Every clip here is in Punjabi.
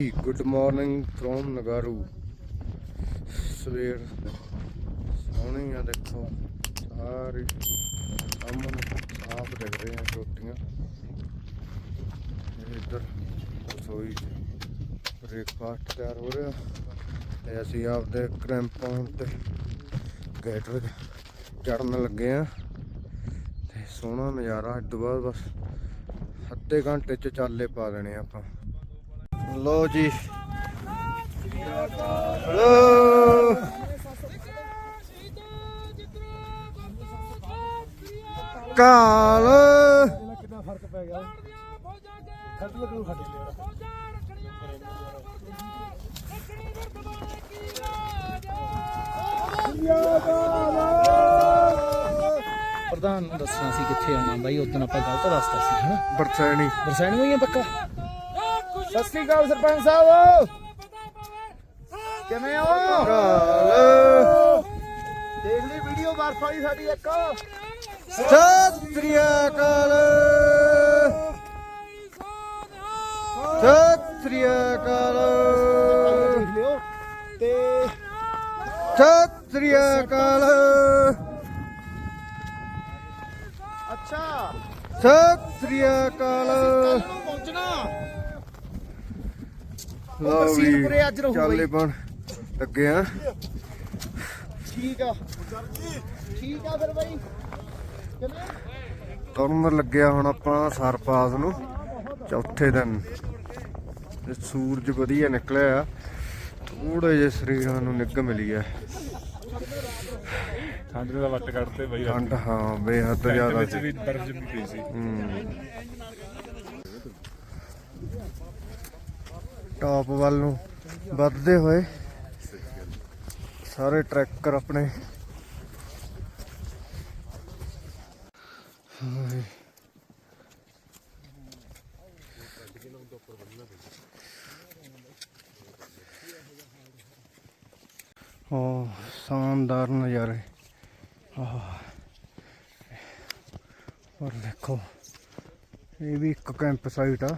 ਗੁੱਡ ਮਾਰਨਿੰਗ ਫਰੋਮ ਨਗਾਰੂ ਸਵੇਰ ਸੋਹਣੀ ਆ ਦੇਖੋ, ਸਾਰੇ ਸਾਹਮਣੇ ਸਾਫ਼ ਦਿਖ ਰਹੇ ਆ ਰੋਟੀਆਂ। ਇੱਧਰ ਰਸੋਈ ਬ੍ਰੇਕਫਾਸਟ ਤਿਆਰ ਹੋ ਰਿਹਾ ਤੇ ਅਸੀਂ ਆਪਦੇ ਕ੍ਰੈਂਪਾਂ ਤੇ ਗੇਟਰ ਚੜਨ ਲੱਗੇ ਆ। ਤੇ ਸੋਹਣਾ ਨਜ਼ਾਰਾ ਇਸ ਤੋਂ ਬਾਅਦ ਬਸ ਅੱਧੇ ਘੰਟੇ ਚ ਚਾਲੇ ਪਾ ਦੇਣੇ ਆ ਆਪਾਂ। ਲੋ ਜੀ। Hello call. ਕਿੰਨਾ ਫ਼ਰਕ ਪੈ ਗਿਆ ਖੱਟ ਲੱਗੂ ਖੱਟ ਪ੍ਰਧਾਨ ਨੂੰ ਦੱਸਣਾ ਸੀ ਕਿੱਥੇ ਆਉਣਾ ਬਾਈ ਉਦੋਂ ਆਪਾਂ ਗਲਤ ਰਸਤਾ ਸੀ ਹਨਾ? ਬਰਸੈਣੀ ਬਰਸਾਣੀ ਹੋਈ ਹੈ ਪੱਕਾ? ਸਤਿ ਸ੍ਰੀ ਅਕਾਲ ਸਰਪੰਚ ਸਾਹਿਬ। ਕਿਵੇਂ ਹੋ? ਦੇਖ ਲਈ ਵੀਡੀਓ ਬਰਫ ਵਾਲੀ ਸਾਡੀ ਇੱਕ। ਸਤਿ ਸ੍ਰੀ ਅਕਾਲ। ਸਤਿ ਸ੍ਰੀ ਅਕਾਲ। ਦੇਖ ਲਿਓ। ਤੇ ਸਤਿ ਸ੍ਰੀ ਅਕਾਲ। ਅੱਛਾ। ਸਤਿ ਸ੍ਰੀ ਅਕਾਲ। ਪਹੁੰਚਣਾ। ਲਓ ਵੀ ਸੀਨਪੁਰੇ ਅੱਜ ਰਹੂ ਚਾਲੇ ਬਣ ਲੱਗੇ ਆ। ਠੀਕ ਆ। ਠੀਕ ਆ ਫਿਰ ਬਾਈ। ਕਿਵੇਂ? ਤੁਰਨ ਲੱਗਿਆ ਹੁਣ ਆਪਾਂ ਸਰਪਾਸ ਨੂੰ? ਚੌਥੇ ਦਿਨ। ਸੂਰਜ ਵਧੀਆ ਨਿਕਲਿਆ ਆ। ਥੋੜੇ ਜਿਹੇ ਸਰੀਰਾਂ ਨੂੰ ਨਿੱਘ ਮਿਲੀ ਆ। ਠੰਡ ਦਾ ਵੱਟ ਕੱਢਤੇ ਬਈ ਠੰਡ ਹਾਂ ਬੇਹੱਦ ਜ਼ਿਆਦਾ ਵਿੱਚ ਸੀ। ਵੀ ਬਰਫ਼ ਜੰਮੀ ਪਈ ਸੀ। ਹੂੰ। ਟਾਪ ਵੱਲ ਨੂੰ ਵੱਧਦੇ ਹੋਏ ਸਾਰੇ ਟਰੈਕਰ ਆਪਣੇ। ਹਾਏ। ਓ ਸ਼ਾਨਦਾਰ ਨਜ਼ਾਰੇ। ਆਹ। ਔਰ ਦੇਖੋ, ਇਹ ਵੀ ਇੱਕ ਕੈਂਪ ਸਾਈਟ ਆ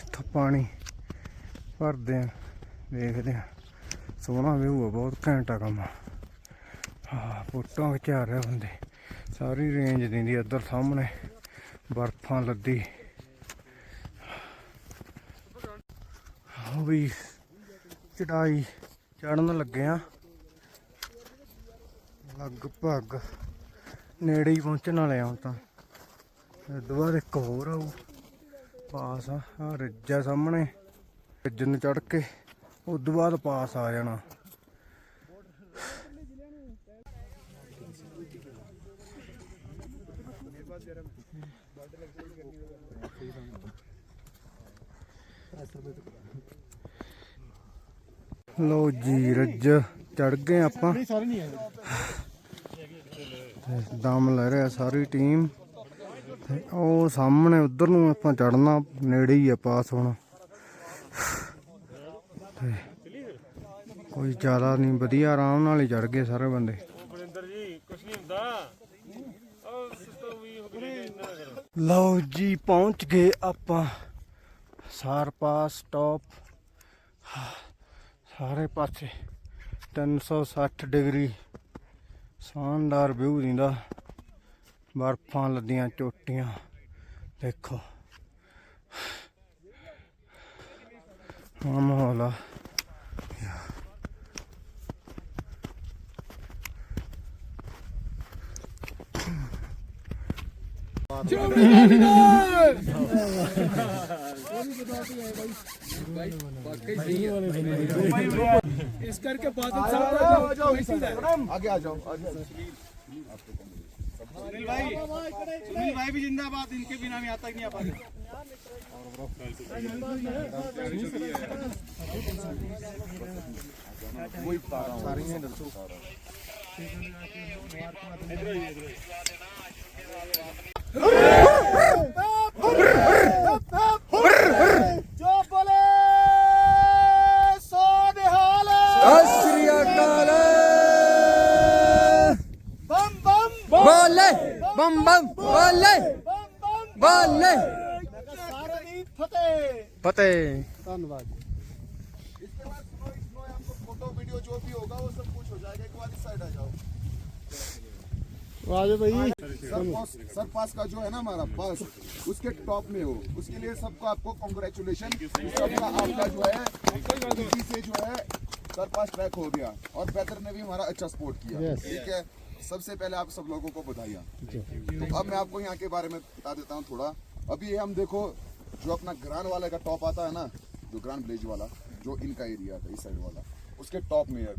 ਇੱਥੋਂ ਪਾਣੀ ਭਰਦੇ ਆ, ਦੇਖਦੇ ਆ। ਸੋਹਣਾ ਵਿਊ ਆ, ਬਹੁਤ ਘੈਂਟ ਕੰਮ ਹਾਂ ਫੋਟੋਆਂ ਖਿਚਾ ਰਿਹਾ ਬੰਦੇ। ਸਾਰੀ ਰੇਂਜ ਦਿੰਦੀ ਇੱਧਰ ਸਾਹਮਣੇ ਬਰਫਾਂ ਲੱਦੀ। ਉਹ ਵੀ ਚੜਾਈ ਚੜਨ ਲੱਗੇ ਆ। ਲਗਭਗ ਨੇੜੇ ਹੀ ਪਹੁੰਚਣ ਵਾਲੇ ਆ ਹੁਣ ਤਾਂ। ਦੁਬਾਰਾ ਇੱਕ ਹੋਰ ਆਊ। ਪਾਸ ਆ ਆਹ ਰਿੱਜਾ ਸਾਹਮਣੇ ਰਿੱਜ ਨੂੰ ਚੜ ਕੇ ਉਸ ਤੋਂ ਬਾਅਦ ਪਾਸ ਆ ਜਾਣਾ। ਲੋ ਜੀ ਰੱਜ ਚੜ ਗਏ ਆਪਾਂ। ਦਮ ਲੈ ਰਿਹਾ ਸਾਰੀ ਟੀਮ। ਤੇ ਉਹ ਸਾਹਮਣੇ ਉਧਰ ਨੂੰ ਆਪਾਂ ਚੜਨਾ ਨੇੜੇ ਹੀ ਆ ਪਾਸ ਹੋਣਾ। ਤੇ ਕੋਈ ਜ਼ਿਆਦਾ ਨਹੀਂ ਵਧੀਆ ਆਰਾਮ ਨਾਲ ਹੀ ਚੜ ਗਏ ਸਾਰੇ ਬੰਦੇ। ਜੀ ਕੁਛ ਨਹੀਂ ਹੁੰਦਾ। ਲਓ ਜੀ ਪਹੁੰਚ ਗਏ ਆਪਾਂ। ਸਾਰ ਪਾਸ ਟੌਪ ਸਾਰੇ ਪਾਸੇ 360 ਡਿਗਰੀ। ਸ਼ਾਨਦਾਰ ਵਿਊ ਦਿੰਦਾ। ਬਰਫਾਂ ਲੱਦੀਆਂ ਚੋਟੀਆਂ ਦੇਖੋ। ਹਾਂ ਮਾਹੌਲ ਆ। ਇਸ ਕਰਕੇ ਬਾਦਲ ਸਾਹਿਬ ਦਾ ਆਗੇ ਆ ਜਾਓ सुनील भाई सुनील भाई भी जिंदाबाद इनके बिना में आता ही नहीं आ पाते बम बम बोले बोले फतेह। धन्यवाद। फ़ोटो वीडियो जो भी होगा वो सब कुछ हो जाएगा। एक साइड आ जाओ। भाई। हाँ, सर पास का जो है ना हमारा पास उसके टॉप में हो। उसके लिए सबको आपको कॉन्ग्रेचुलेशन सबका आपका जो है से जो है सर पास ट्रैक हो गया। और बेहतर ने भी हमारा अच्छा सपोर्ट किया। ठीक है? सबसे पहले आप सब लोगों को बधाइयाँ तो अब मैं आपको यहाँ के बारे में बता देता हूँ थोड़ा। अभी हम देखो जो अपना ग्रान वाले का टॉप आता है ना जो ग्रांड विलेज वाला जो इनका एरिया था इस साइड वाला उसके टॉप में है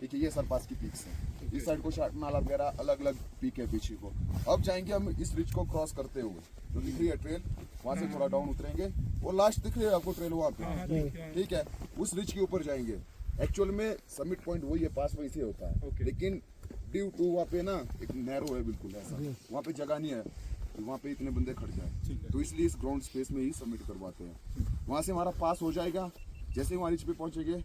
ठीक है ये सरपास की पीक्स है। इस साइड को शार्ट नाला वगैरह अलग अलग पीक है पीछे को। अब जाएँगे हम इस रिच को क्रॉस करते हुए। जो दिख रही है ट्रेल वहाँ से थोड़ा डाउन उतरेंगे। वो लास्ट दिख रही है आपको ट्रेल वहाँ पे? ठीक है उस रिच के ऊपर जाएँगे। एक्चुअल में समिट पॉइंट वही है पास वही से होता है। लेकिन ड्यू टू वहाँ पे ना एक नैरो है बिल्कुल ऐसा। वहाँ पे जगह नहीं है कि वहाँ पे इतने बंदे खड़ जाए। तो इसलिए इस ग्राउंड स्पेस में ही सबमिट करवाते हैं। वहाँ से हमारा पास हो जाएगा। जैसे ही वहाँ पे पहुँचेंगे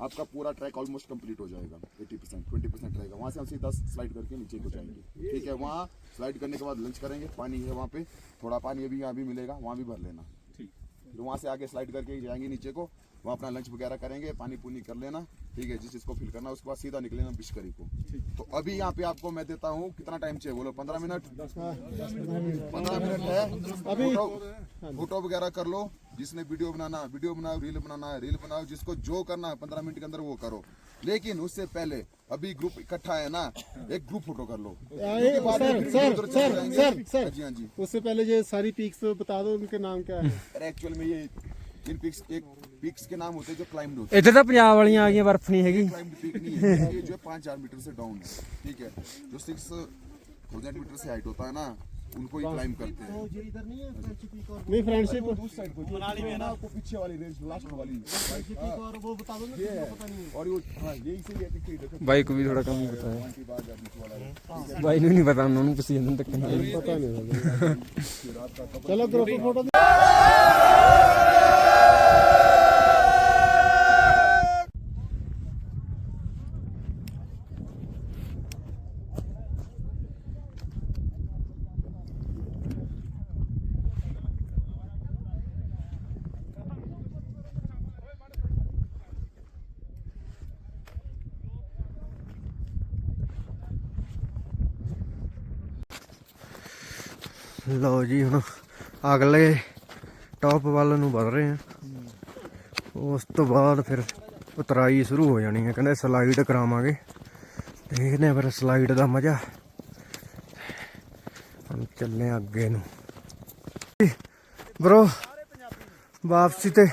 आपका पूरा ट्रैक ऑलमोस्ट कंप्लीट हो जाएगा 80 परसेंट ट्वेंटी परसेंट रहेगा। वहाँ से हम सीधा स्लाइड करके नीचे को जाएँगे। ठीक है वहाँ स्लाइड करने के बाद लंच करेंगे। पानी है वहाँ पे। थोड़ा पानी अभी यहाँ भी मिलेगा वहाँ भी भर लेना। फिर वहाँ से आगे स्लाइड करके जाएँगे नीचे को। वहाँ अपना लंच वगैरह करेंगे पानी पुनी कर लेना ठीक है जिस चीज़ को फिल करना उसके बाद सीधा निकलेना बिशकरी को। तो अभी यहाँ पे आपको मैं देता हूँ कितना टाइम चाहिए बोलो पंद्रह मिनट? पंद्रह मिनट है। अभी- फ़ोटो वगैरह कर लो जिसने वीडियो बनाना वीडियो बनाओ रील बनाना है रील बनाओ जिसको जो करना है पंद्रह मिनट के अंदर वो करो। लेकिन उससे पहले अभी ग्रुप इकट्ठा है ना एक ग्रुप फ़ोटो कर लो। Sir sir sir sir sir. हाँ जी हाँ जी। उससे पहले ये सारी पीक्स बता दो उनके नाम क्या है? एक्चुअल में ये इन पिक्स एक पिक्स के नाम होते हैं जो क्लाइंब होते ਇੱਥੇ ਤਾਂ ਪੰਜਾਬ ਵਾਲੀਆਂ ਆ ਗਈਆਂ ਬਰਫ ਨਹੀਂ ਹੈਗੀ हैं क्लाइंब पिक नहीं है ये जो है पाँच हजार मीटर से डाउन है ठीक है जो सिक्स थाउजेंड मीटर से हाइट होता है ना उनको ही क्लाइम करते हैं। नहीं फ्रेंडशिप उस साइड को मनाली में ना? आपको पीछे वाली रेंज लास्ट वाली। और वो बता दो ना पता नहीं और वो हाँ यही से ये देखो भाई को भी थोड़ा कम बताया हाँ। भाई नहीं पता उन्होंने किसी अंदर तक पता। नहीं चलो ग्रुप फ़ोटो ਲਓ ਜੀ ਹੁਣ ਅਗਲੇ ਟੌਪ ਵੱਲ ਨੂੰ ਵਧ ਰਹੇ ਆ ਉਸ ਤੋਂ ਬਾਅਦ ਫਿਰ ਉਤਰਾਈ ਸ਼ੁਰੂ ਹੋ ਜਾਣੀ ਹੈ। ਕਹਿੰਦੇ ਸਲਾਈਡ ਕਰਾਵਾਂਗੇ। ਦੇਖਦੇ ਆ ਫਿਰ ਸਲਾਈਡ ਦਾ ਮਜ਼ਾ। ਹੁਣ ਚੱਲੇ ਅੱਗੇ ਨੂੰ। ਬ్రో ਵਾਪਸੀ ਤੇ।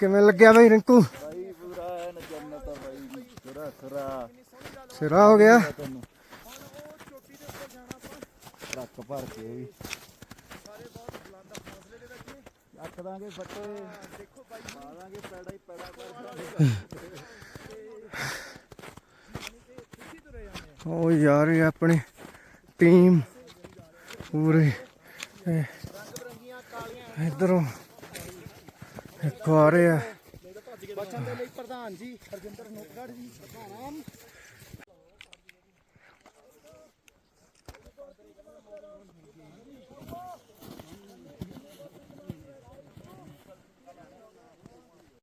ਕਿਵੇਂ ਲੱਗਿਆ ਬਈ ਰਿੰਕੂ? ਬਾਈ ਪੂਰਾ ਜੰਨਤ ਬਾਈ। ਸਿਰਾ ਸਿਰਾ। ਸਿਰਾ ਹੋ ਗਿਆ। ਟਰੱਕ ਭਰ ਕੇ ਵੀ। ਸਾਰੇ ਬਹੁਤ ਬੁਲੰਦ ਹੌਸਲੇ ਦੇ ਵਿੱਚ ਰੱਖ ਦਾਂਗੇ ਬੱਟੇ ਦੇਖੋ ਬਾਈ ਮਾਰਾਂਗੇ ਪੈੜਾ ਹੀ ਪੈੜਾ। ਕਰ ਉਹ ਯਾਰ ਇਹ ਆਪਣੇ ਟੀਮ। ਪੂਰੇ। ਇਧਰੋਂ ਖਵਾ ਰਹੇ। ਬਚਨ ਦੇ ਲਈ ਪ੍ਰਧਾਨ ਜੀ ਹਰਜਿੰਦਰ ਨੋਕੜ ਜੀ ਪ੍ਰਧਾਨ।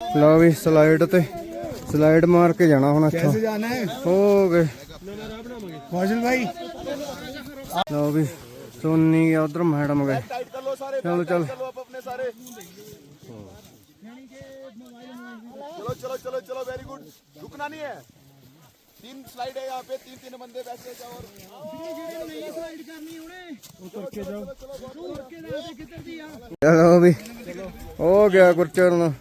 ਲਓ ਵੀ ਸਲਾਈਡ ਤੇ ਸਲਾਈਡ ਮਾਰ ਕੇ ਜਾਣਾ ਹੁਣ ਇੱਥੋਂ जाना है ਹੋ ਗਏ फौजल भाई ਲਓ ਵੀ ਸੋਨੀ ਗਿਆ ਉਧਰ ਮੈਡਮ ਗਏ टाइट कर लो सारे चलो, चलो। कर लो आप अपने सारे चलो चलो चलो चलो वेरी गुड रुकना नहीं है तीन स्लाइड है यहाँ पे तीन तीन बंदे बैठे जाओ और ਲਓ ਵੀ ਹੋ ਗਿਆ ਗੁਰਚਰਨ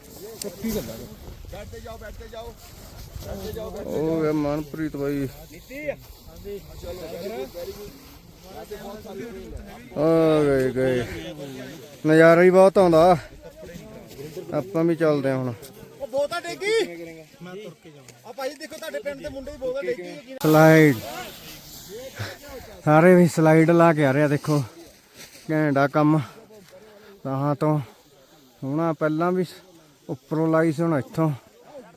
ਚੱਕੀ ਗੱਲਾਂ ਬੈਠੇ ਜਾਓ ਬੈਠੇ ਜਾਓ ਬੈਠੇ ਜਾਓ ਉਹ ਹੈ ਮਨਪ੍ਰੀਤ ਭਾਈ ਨੀਤੀ ਹਾਂਜੀ ਗਏ ਗਏ ਨਜ਼ਾਰਾ ਹੀ ਬਹੁਤ ਆਉਂਦਾ ਆਪਾਂ ਵੀ ਚੱਲਦੇ ਹਾਂ ਹੁਣ ਸਲਾਈਡ ਸਾਰੇ ਵੀ ਸਲਾਈਡ ਲਾ ਕੇ ਆ ਰਿਹਾ ਦੇਖੋ। ਘੈਂਡਾ ਕੰਮ। ਤਾਂ ਤੋਂ ਹੁਣਾ ਪਹਿਲਾਂ ਵੀ ਉੱਪਰੋਂ ਲਾਈ ਸੀ ਹੁਣ ਇੱਥੋਂ,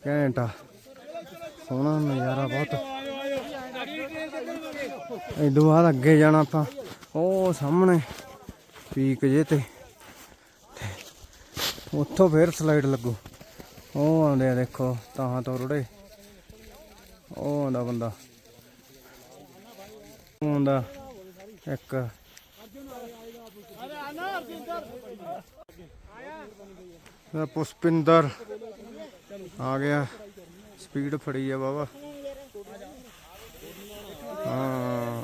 ਘੈਂਟਾ ਸੋਹਣਾ ਨਜ਼ਾਰਾ ਬਹੁਤ। ਇਦੋਂ ਬਾਅਦ ਅੱਗੇ ਜਾਣਾ ਆਪਾਂ, ਉਹ ਸਾਹਮਣੇ, ਪੀਕ ਜੇ ਤੇ। ਉੱਥੋਂ ਫੇਰ ਸਲਾਈਡ ਲੱਗੂ। ਉਹ ਆਉਂਦੇ ਆ ਦੇਖੋ ਤਾਂ ਤੋਂ ਰੁੜੇ। ਉਹ ਆਉਂਦਾ ਬੰਦਾ। ਉਹ ਆਉਂਦਾ ਇੱਕ। ਇਹ ਪੁਸ਼ਪਿੰਦਰ ਆ ਗਿਆ। ਸਪੀਡ ਫੜੀ ਆ ਬਾਬਾ ਹਾਂ।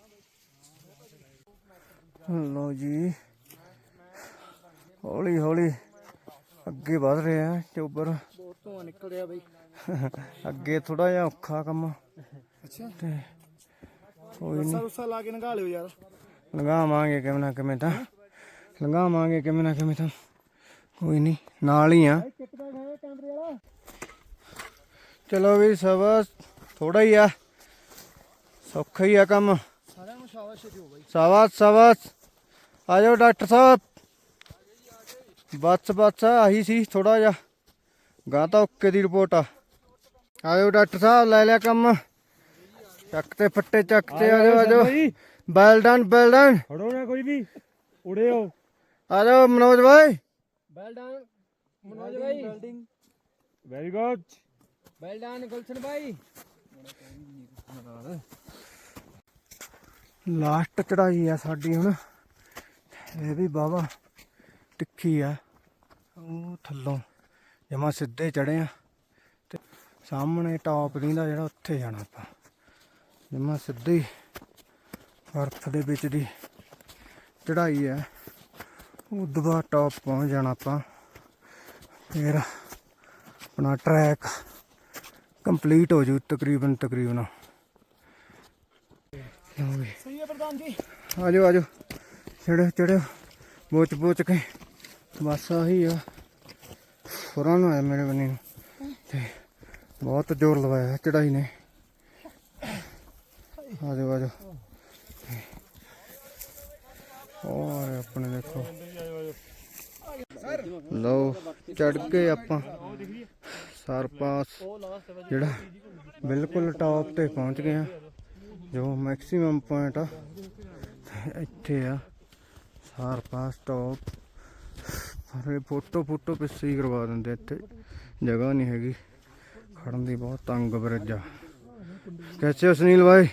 ਲੋ ਜੀ। ਹੌਲੀ ਹੌਲੀ ਅੱਗੇ ਵਧ ਰਿਹਾ ਚੋਬਰ। ਬਹੁਤ ਧੂਆਂ ਨਿਕਲ ਰਿਹਾ ਬਈ। ਅੱਗੇ ਥੋੜਾ ਜਿਹਾ ਔਖਾ ਕੰਮ। ਅੱਛਾ। ਤੇ ਕੋਈ ਨਹੀਂ। ਰੁੱਸਾ ਲਾ ਕੇ ਨਗਾ ਲਿਓ ਯਾਰ। ਲੰਘਾਵਾਂਗੇ ਕਿਵੇਂ ਨਾ ਕਿਵੇਂ ਤਾਂ। ਲੰਘਾਵਾਂਗੇ ਕਿਵੇਂ ਨਾ ਕਿਵੇਂ ਤਾਂ। ਕੋਈ ਨਹੀਂ ਨਾਲ ਹੀ ਆ। ਚਲੋ ਵੀ ਸਬਸ ਥੋੜਾ ਹੀ ਆ। ਸੌਖਾ ਹੀ ਆ ਕੰਮ। ਸਾਰਿਆਂ ਨੂੰ ਸ਼ਾਬਾਸ਼ ਦਿਓ ਬਈ। ਸਬਸ ਸਬਸ। ਆ ਜਾਓ ਡਾਕਟਰ ਸਾਹਿਬ। ਬਸ ਬਸ ਆਹੀ ਸੀ ਥੋੜਾ ਜਿਹਾ। ਗਾਂ ਤਾਂ ਓਕੇ ਦੀ ਰਿਪੋਰਟ ਆ। ਆਇਓ ਡਾਕਟਰ ਸਾਹਿਬ ਲੈ ਲਿਆ ਕੰਮ। ਚੱਕ ਤੇ ਫੱਟੇ ਚੱਕ ਤੇ ਆ ਜਾਓ ਆ ਜਾਓ ਵੈਲ ਡਨ ਵੈਲ ਡਨ ਫੜੋ ਨਾ ਕੋਈ ਵੀ ਉੜੇ ਹੋ ਆ ਜਾਓ ਮਨੋਜ ਭਾਈ ਵੈਲ ਡਨ ਮਨੋਜ ਭਾਈ building very good well done Gulshan ਭਾਈ ਲਾਸਟ ਚੜਾਈ ਆ ਸਾਡੀ ਹੁਣ। ਇਹ ਵੀ ਬਾਵਾ ਤਿੱਖੀ ਆ। ਉਹ ਥੱਲੋਂ ਜਮਾ ਸਿੱਧੇ ਚੜੇ ਆ ਤੇ ਸਾਹਮਣੇ ਟਾਪ ਦਿੰਦਾ ਜਿਹੜਾ ਉੱਥੇ ਜਾਣਾ ਆਪਾਂ। ਜਮਾ ਸਿੱਧੀ ਬਰਫ਼ ਦੇ ਵਿੱਚ ਦੀ ਚੜਾਈ ਆ। ਉਹ ਦਬਾ ਟਾਪ ਪਹੁੰਚ ਜਾਣਾ ਆਪਾਂ। ਫਿਰ ਆਪਣਾ ਟਰੈਕ ਕੰਪਲੀਟ ਹੋ ਜੂ ਤਕਰੀਬਨ ਤਕਰੀਬਨ। ਸਹੀ ਹੈ ਪ੍ਰਧਾਨ ਜੀ। ਆ ਜਾਓ ਆ ਜਾਓ ਚੜੋ ਚੜੋ ਬੋਚ ਬੋਚ ਕੇ ਬਸ ਆਹੀ ਆ ਫੁਰਾਂ ਨੂੰ ਆਇਆ ਮੇਰੇ ਬੰਨੇ ਨੂੰ ਤੇ ਬਹੁਤ ਜ਼ੋਰ ਲਵਾਇਆ ਚੜਾਈ ਨੇ ਆ ਜਾਓ ਆ ਜਾਓ ਔਰ ਆਪਣੇ ਦੇਖੋ ਲਓ ਚੜ ਕੇ ਆਪਾਂ ਸਰ ਪਾਸ ਜਿਹੜਾ ਬਿਲਕੁਲ ਟਾਪ ਤੇ ਪਹੁੰਚ ਗਏ ਆ ਜੋ ਮੈਕਸਿਮਮ ਪੁਆਇੰਟ ਆ ਤੇ ਇੱਥੇ ਆ ਸਾਰ ਪਾਸ ਟਾਪ ਪਰ ਇਹ ਫੋਟੋ ਫੋਟੋ ਪਿੱਛੇ ਹੀ ਕਰਵਾ ਦਿੰਦੇ ਇੱਥੇ ਜਗ੍ਹਾ ਨਹੀਂ ਹੈਗੀ ਖੜਨ ਦੀ ਬਹੁਤ ਤੰਗ ਬਰਜਾ कैसे हो सुनील भाई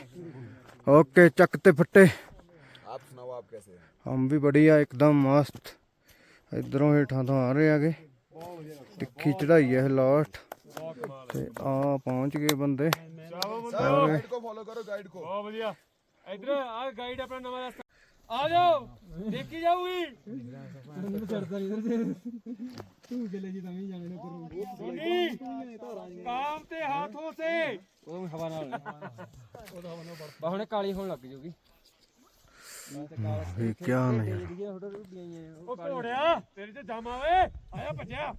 ओके चकते फट्टे आप सुनाओ आप कैसे हैं हम भी बढ़िया एकदम मस्त ਇਧਰੋਂ ਹੇਠਾਂ ਤੋਂ ਆ ਰਹੇ ਆਗੇ ਤਿੱਖੀ ਚੜਾਈ ਹੈ ਲਾਸਟ ਤੇ ਆ ਪਹੁੰਚ ਗਏ ਬੰਦੇ गाइड को फॉलो करो गाइड को ਬਹੁਤ ਵਧੀਆ ਇਧਰ ਆ ਗਾਈਡ ਆਪਣਾ ਨਵਾਂ ਰਸਤਾ ਆ ਜਾਓ ਦੇਖੀ ਜਾਊਗੀ। ਮੈਨੂੰ ਚੜਦਾ ਨਹੀਂ ਇਧਰ ਤੂੰ ਗਲੇ ਜੀ ਤਾਂ ਵੀ ਜਾਣੇ ਨਾ ਕਰੋ ਸੋਨੀ ਕਾਮ ਤੇ ਹੱਥੋਂ ਸੇ। ਉਹ ਹਵਾ ਨਾਲ ਬਾ ਹੁਣੇ ਕਾਲੀ ਹੋਣ ਲੱਗ ਜੂਗੀ। ਇਹ ਕੀ ਆਈਆਂ ਉਹ ਘੋੜਿਆ ਤੇਰੇ ਤੇ ਦਮ ਆਵੇ। ਆਇਆ ਭੱਜਿਆ।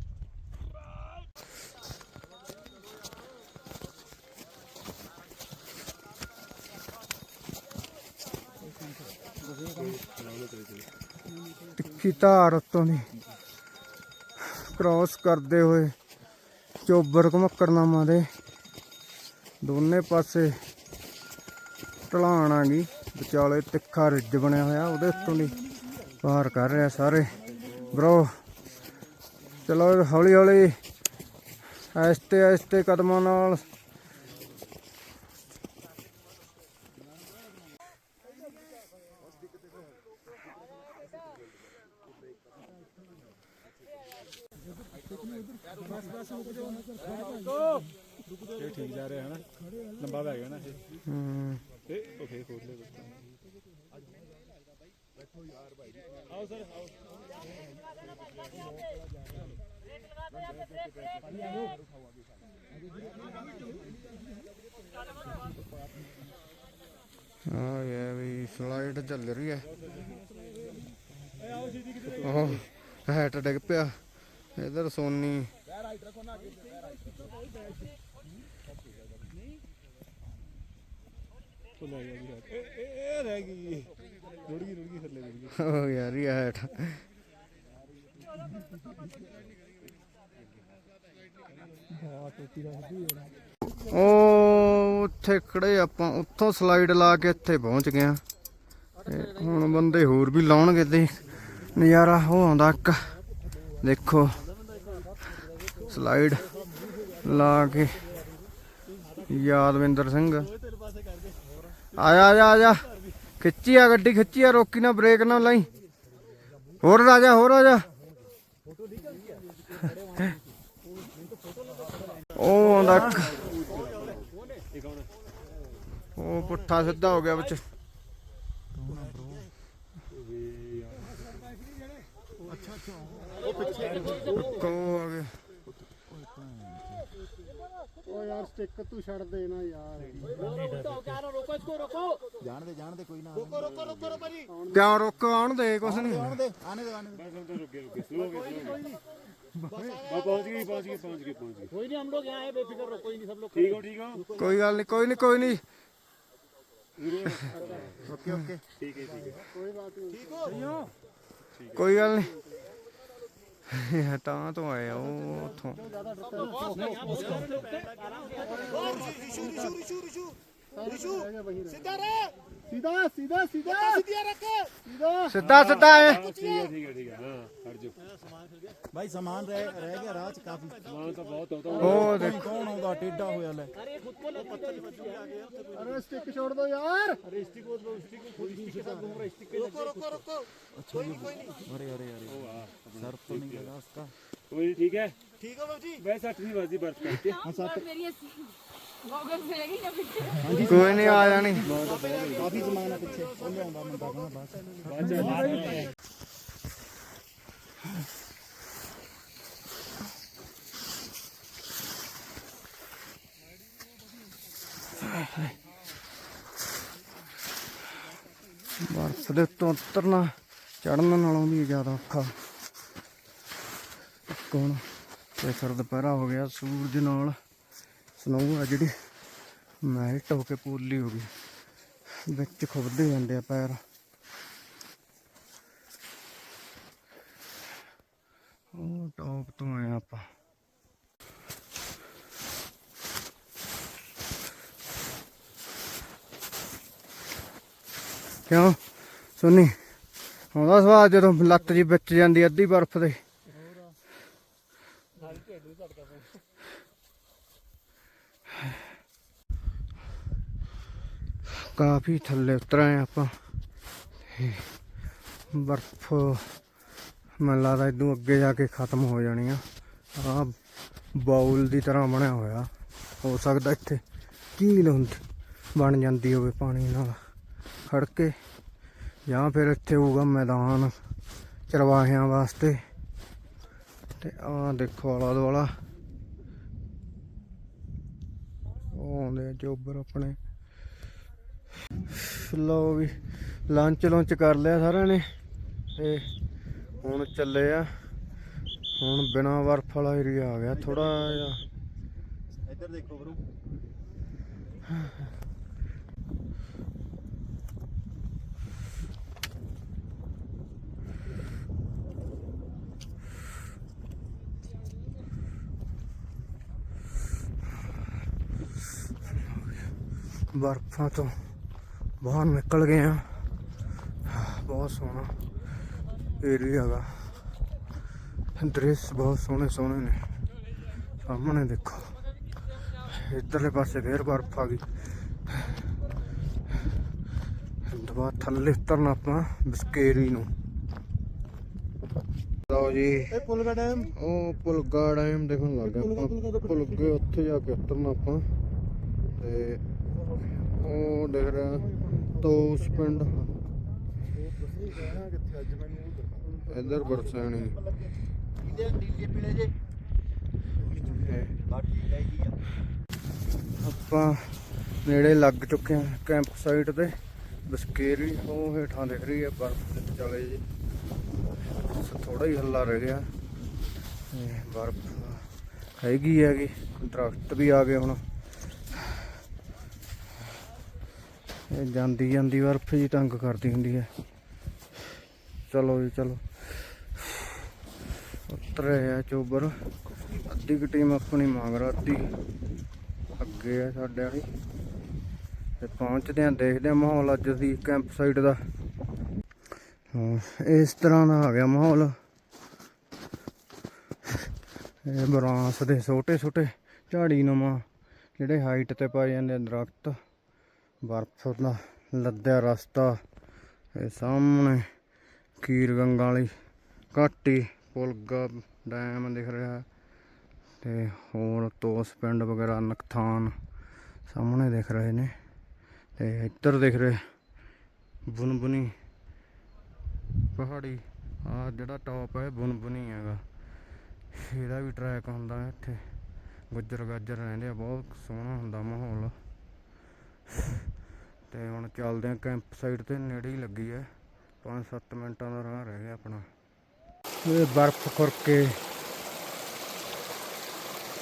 ਤਿੱਖੀ ਧਾਰ ਉੱਤੋਂ ਦੀ ਕ੍ਰਾਸ ਕਰਦੇ ਹੋਏ ਚੋਬਰ ਘਮਕਰਨਾਮਾ ਦੇ ਦੋਨੇ ਪਾਸੇ ਢਲਾਣ ਆ ਗਈ। ਵਿਚਾਲੇ ਤਿੱਖਾ ਰਿੱਜ ਬਣਿਆ ਹੋਇਆ, ਉਹਦੇ ਉੱਤੋਂ ਦੀ ਪਾਰ ਕਰ ਰਿਹਾ ਸਾਰੇ। ਬ్రో ਚਲੋ ਹੌਲੀ ਹੌਲੀ ਆਸਤੇ ਆਸਤੇ ਕਦਮਾਂ ਨਾਲ ਇਹ ਠੀਕ ਜਾ ਰਿਹਾ ਹੈ ਨਾ ਲੰਬਾ ਪੈ ਗਿਆ ਨਾ ਇਹ ਹਮ, ਤੇ ਉਹ ਫੇਰ ਖੋਲ ਲੈ ਆਓ ਸਰ ਆਓ। ਆ ਇਹ ਵੀ ਸਲਾਈਡ ਚੱਲ ਰਹੀ ਹੈ। ਉਹ ਹੈਟ ਡਿੱਗ ਪਿਆ। ਇਧਰ ਸੋਨੀ। ਇਹ ਰਹਿ ਗਈ। ਰੁੜ ਗਈ ਰੁੜ ਗਈ ਥੱਲੇ ਰੁੜ ਗਈ। ਉਹ ਯਾਰ, ਇਹ ਹੈਟ ਉਹ ਉੱਥੇ ਖੜੇ ਆਪਾਂ, ਉੱਥੋਂ ਸਲਾਈਡ ਲਾ ਕੇ ਇੱਥੇ ਪਹੁੰਚ ਗਏ ਆ ਹੁਣ ਬੰਦੇ ਹੋਰ ਵੀ ਲਾਉਣਗੇ ਤੇ ਨਜ਼ਾਰਾ ਉਹ ਆਉਂਦਾ ਇੱਕ। ਦੇਖੋ ਸਲਾਈਡ ਲਾ ਕੇ। ਯਾਦਵਿੰਦਰ ਸਿੰਘ। ਆਇਆ ਆ ਜਾ। ਖਿੱਚੀ ਆ ਗੱਡੀ, ਖਿੱਚੀ ਆ, ਰੋਕੀ ਨਾ, ਬ੍ਰੇਕ ਨਾ ਲਾਈ। ਹੋਰ ਰਾਜਾ ਹੋਰ ਰਾਜਾ। ਉਹ ਆਉਂਦਾ ਉਹ ਪੁੱਠਾ ਸਿੱਧਾ ਹੋ ਗਿਆ ਵਿੱਚ। ਕੋ ਆ ਗਿਆ। ਓ ਯਾਰ ਸਟਿੱਕ ਤੂੰ ਛੱਡ ਦੇ ਨਾ ਯਾਰ। ਜਾਣਦੇ ਜਾਣਦੇ ਕੋਈ ਨਾ ਕਿਉਂ ਰੁਕ ਆਉਣ ਦੇ ਕੁਛ ਨਹੀਂ ਜਾਣਦੇ ਆਨੇ ਦੇ ਆਨੇ ਬਸ ਹੁਣ ਤਾਂ ਰੁਕੇ ਰੁਕੇ ਸਲੋ ਹੋ ਗਏ slow ਹੋ ਗਏ ਬਸ ਪਹੁੰਚ ਗਏ ਪਹੁੰਚ ਗਏ ਪਹੁੰਚ ਗਏ ਪਹੁੰਚ ਗਏ कोई नहीं हम लोग यहाँ है बेफिक्र रहो कोई नहीं सब लोग ਠੀਕ ਹੋ ਠੀਕ ਹੋ ਕੋਈ ਗੱਲ ਨਹੀਂ ਕੋਈ ਨਹੀਂ ਕੋਈ ਨਹੀਂ ਓਕੇ ਓਕੇ ਠੀਕ ਹੈ ਠੀਕ ਹੈ कोई बात नहीं ਕੋਈ ਗੱਲ ਨਹੀਂ ਇਹ ਤਾਂ ਤੋਂ ਆਏ ਆ ਉਹ ਉਥੋਂ सीधा सीधा सीधा सीधा। सीधा। सीधा है। भाई सामान रह रह गया राज काफ़ी। सामान तो बहुत होता है कौन होगा टेढ़ा होया ले अरे खुद को पत्थर गया अरे स्टिक छोड़ दो यार। अरे स्टिक को दो स्टिक को खुद घूम रहा स्टिक रुको रुको रुको। कोई नहीं अरे अरे अरे। हाँ। सर तो नहीं लगा उसका। तो कोई ठीक है? ठीक है बाबू जी। वैसे अच्छी बाजी बर्फ़ करके। हाँ, हाँ ਕੋਈ ਨਹੀਂ ਆ ਜਾਣੀ। ਕਾਫੀ ਜ਼ਮਾਨਾ ਪਿੱਛੇ। ਉਹ ਲਿਆਉਂਦਾ ਮੁੰਡਾ ਕਹਾਂ ਬਸ। ਬਰਸ ਦੇ ਤੋਂ ਉਤਰਨਾ ਚੜਨ ਨਾਲੋਂ ਵੀ ਜ਼ਿਆਦਾ ਔਖਾ। ਕੋਣ? ਤੇ ਸਰ ਦੁਪਹਿਰਾ ਹੋ ਗਿਆ ਸੂਰਜ ਨਾਲ। ਸਨੋ ਆ ਜਿਹੜੀ ਮੈਲਟ ਹੋ ਕੇ ਪੂਲੀ ਹੋ ਗਈ। ਵਿੱਚ ਖੁੱਬਦੇ ਜਾਂਦੇ ਆ ਪੈਰ। ਉਹ ਟੌਪ ਤੋਂ ਆਏ ਆਪਾਂ। ਕਿਉਂ? ਸੁਣੀ? ਆਉਂਦਾ ਸਵਾਦ ਜਦੋਂ ਲੱਤ ਜੀ ਵਿੱਚ ਜਾਂਦੀ ਅੱਧੀ ਬਰਫ਼ ਦੇ ਕਾਫੀ ਥੱਲੇ ਉਤਰ ਆਏ ਆਪਾਂ। ਤੇ ਬਰਫ਼ ਮੈਨੂੰ ਲੱਗਦਾ ਇਦੋਂ ਅੱਗੇ ਜਾ ਕੇ ਖਤਮ ਹੋ ਜਾਣੀ ਆ। ਆ ਬਾਉਲ ਦੀ ਤਰ੍ਹਾਂ ਬਣਿਆ ਹੋਇਆ। ਹੋ ਸਕਦਾ ਇੱਥੇ ਝੀਲ ਹੁੰਦੀ ਬਣ ਜਾਂਦੀ ਹੋਵੇ ਪਾਣੀ ਨਾਲ। ਖੜ ਕੇ ਜਾਂ ਫਿਰ ਇੱਥੇ ਹੋਊਗਾ ਮੈਦਾਨ ਚਰਵਾਹਿਆਂ ਵਾਸਤੇ। ਤੇ ਆਹ ਦੇਖੋ ਆਲਾ ਦੁਆਲਾ ਉਹ ਆਉਂਦੇ ਆ ਜੋਬਰ ਆਪਣੇ। ਲਓ ਵੀ ਲੰਚ ਲੰਚ ਕਰ ਲਿਆ ਸਾਰਿਆਂ ਨੇ ਤੇ ਹੁਣ ਚੱਲੇ ਆ। ਹੁਣ ਬਿਨਾ ਬਰਫ ਵਾਲਾ ਏਰੀਆ ਆ ਗਿਆ ਥੋੜਾ ਜਿਹਾ। ਇੱਧਰ ਦੇਖੋ ਬਰੂ ਬਰਫਾਂ ਤੋਂ ਬਾਹਰ ਨਿਕਲ ਗਏ ਆ। ਬਹੁਤ ਸੋਹਣਾ ਏਰੀਆ ਦਾ ਦ੍ਰਿਸ਼ ਬਹੁਤ ਸੋਹਣੇ ਸੋਹਣੇ ਨੇ। ਸਾਹਮਣੇ ਦੇਖੋ। ਇੱਧਰਲੇ ਪਾਸੇ ਫੇਰ ਬਰਫ ਆ ਗਈ। ਦੁਬਾਰਾ ਥੱਲੇ ਉਤਰਨਾ ਆਪਾਂ ਬਸਕੇਰੀ ਨੂੰ। ਲਓ ਜੀ। ਇਹ ਪੁਲਗਾ ਡੈਮ। ਉਹ ਪੁਲਗਾ ਡੈਮ ਦੇਖਣ ਲੱਗ ਗਏ ਪੁਲਗੇ ਉੱਥੇ ਜਾ ਕੇ ਉਤਰਨਾ ਆਪਾਂ। ਤੇ ਉਹ ਦੇਖ ਰਿਹਾ ਉਸ ਪਿੰਡ ਰਹਿਣਾ ਇੱਧਰ ਬਰਸਾਣੀ। ਇਹਦੇ ਨੀਲੇ ਪੀਲੇ ਜੇ ਆਪਾਂ ਨੇੜੇ ਲੱਗ ਚੁੱਕੇ ਹਾਂ ਕੈਂਪ ਸਾਈਟ ਤੇ। ਬਸਕੇਰੀ ਉਹ ਹੇਠਾਂ ਦਿਖ ਰਹੀ ਹੈ, ਬਰਫ਼ ਦੇ ਵਿਚਾਲੇ ਜੀ। ਥੋੜਾ ਹੀ ਹੱਲਾ ਰਹਿ ਗਿਆ। ਬਰਫ਼ ਹੈਗੀ ਹੈਗੀ, ਦਰਖਤ ਵੀ ਆ ਗਏ ਹੁਣ। ਇਹ ਜਾਂਦੀ ਜਾਂਦੀ ਬਰਫ਼ ਜੀ ਤੰਗ ਕਰਦੀ ਹੁੰਦੀ ਹੈ। ਚਲੋ ਜੀ ਚਲੋ। ਉਤਰੇ ਆ ਚੋਬਰ। ਅੱਧੀ ਕੁ ਟੀਮ ਆਪਣੀ ਮੰਗ ਅੱਧੀ ਅੱਗੇ ਆ ਸਾਡੇ ਵਾਲੀ ਤੇ ਪਹੁੰਚਦੇ ਆ ਦੇਖਦੇ ਆ ਮਾਹੌਲ ਅੱਜ ਦੀ ਕੈਂਪ ਸਾਈਟ ਦਾ। ਹਾਂ, ਇਸ ਤਰ੍ਹਾਂ ਦਾ ਆ ਗਿਆ ਮਾਹੌਲ। ਇਹ ਬਰਾਂਸ ਦੇ ਛੋਟੇ ਛੋਟੇ ਝਾੜੀ ਨੁਮਾ ਜਿਹੜੇ ਹਾਈਟ ਤੇ ਪਾਏ ਜਾਂਦੇ ਦਰਖਤ। ਬਰਫ਼ ਦਾ ਲੱਦਿਆ ਰਸਤਾ। ਇਹ ਸਾਹਮਣੇ ਕੀਰ ਗੰਗਾ ਵਾਲੀ ਘਾਟੀ, ਪੁਲਗਾ ਡੈਮ ਦਿਖ ਰਿਹਾ। ਤੇ ਹੋਰ ਤੋਸ ਪਿੰਡ ਵਗੈਰਾ, ਨਕਥਾਨ ਸਾਹਮਣੇ ਦਿਖ ਰਹੇ ਨੇ। ਤੇ ਇੱਧਰ ਦਿਖ ਰਹੇ ਬੁਨਬੁਨੀ ਪਹਾੜੀ। ਆ ਜਿਹੜਾ ਟੌਪ ਹੈ ਬੁਨਬੁਨੀ ਹੈਗਾ। ਇਹਦਾ ਵੀ ਟਰੈਕ ਹੁੰਦਾ ਇੱਥੇ। ਗੁੱਜਰ ਗਾਜਰ ਰਹਿੰਦੇ ਆ, ਬਹੁਤ ਸੋਹਣਾ ਹੁੰਦਾ ਮਾਹੌਲ। ਤੇ ਹੁਣ ਚੱਲਦੇ ਆ ਕੈਂਪ ਸਾਈਟ ਤੇ, ਨੇੜੇ ਹੀ ਲੱਗੀ ਹੈ। 5-7 ਮਿੰਟਾਂ ਦਾ ਰਾਹ ਰਹਿ ਗਿਆ ਆਪਣਾ। ਇਹ ਬਰਫ਼ ਕਰਕੇ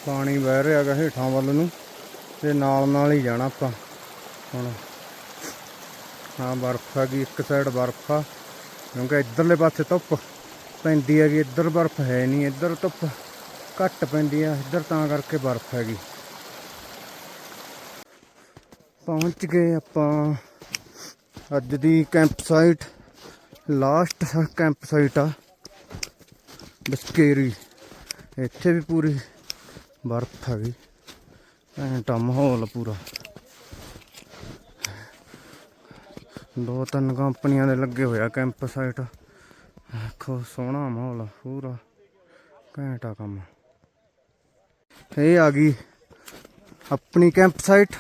ਪਾਣੀ ਵਹਿ ਰਿਹਾ ਹੈਗਾ ਹੇਠਾਂ ਵੱਲ ਨੂੰ, ਤੇ ਨਾਲ ਨਾਲ ਹੀ ਜਾਣਾ ਆਪਾਂ ਹੁਣ। ਹਾਂ, ਬਰਫ਼ ਹੈਗੀ ਇੱਕ ਸਾਈਡ ਬਰਫ਼ ਆ, ਕਿਉਂਕਿ ਇਧਰਲੇ ਪਾਸੇ ਧੁੱਪ ਪੈਂਦੀ ਹੈਗੀ, ਇੱਧਰ ਬਰਫ਼ ਹੈ ਨਹੀਂ, ਇੱਧਰ ਧੁੱਪ ਘੱਟ ਪੈਂਦੀ ਆ, ਇੱਧਰ ਤਾਂ ਕਰਕੇ ਬਰਫ਼ ਹੈਗੀ। ਪਹੁੰਚ ਗਏ ਆਪਾਂ। ਅੱਜ ਦੀ camp site last camp site ਆ। ਬਸਕੇਰੀ। ਇੱਥੇ ਵੀ ਪੂਰੀ ਬਰਫ਼ ਹੈਗੀ ਘੈਂਟਾ ਮਾਹੌਲ ਪੂਰਾ। ਦੋ ਤਿੰਨ ਕੰਪਨੀਆਂ ਦੇ ਲੱਗੇ ਹੋਇਆ ਕੈਂਪ ਸਾਈਟ ਦੇਖੋ ਸੋਹਣਾ ਮਾਹੌਲ ਪੂਰਾ। ਘੈਂਟਾ ਕੰਮ ਇਹ ਆ ਗਈ ਆਪਣੀ ਕੈਂਪ ਸਾਈਟ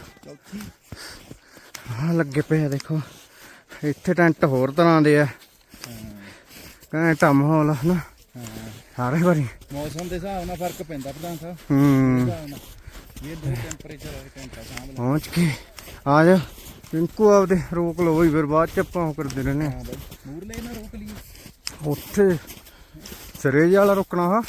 ਹਾਂ ਲੱਗੇ ਪਏ ਆ ਦੇਖੋ। ਇੱਥੇ ਟੈਂਟ ਹੋਰ ਤਰ੍ਹਾਂ ਦੇ ਆ। ਘੈਂਟਾ ਮਾਹੌਲ ਆ ਨਾ ਸਾਰੇ ਵਾਰੀ। ਮੌਸਮ ਦੇ ਹਿਸਾਬ ਨਾਲ ਫ਼ਰਕ ਪੈਂਦਾ ਪ੍ਰਧਾਨ ਸਾਹਿਬ। ਹੂੰ। ਇਹ ਦੋ ਟੈਂਪਰੇਚਰ ਹੈ ਘੰਟਾ ਲਾ ਪਹੁੰਚ ਕੇ ਆ ਜਾ ਪਿੰਕੂ ਆਪਦੇ ਰੋਕ ਲਓ ਬਈ ਫਿਰ ਬਾਅਦ ਚ ਆਪਾਂ ਉਹ ਕਰਦੇ ਰਹਿੰਦੇ ਹਾਂ। ਬਾਈ ਮੂਰਲੇ ਨਾ ਰੋਕ ਲਈ ਉੱਥੇ ਸਿਰੇ ਵਾਲਾ ਰੁਕਣਾ ਹਾ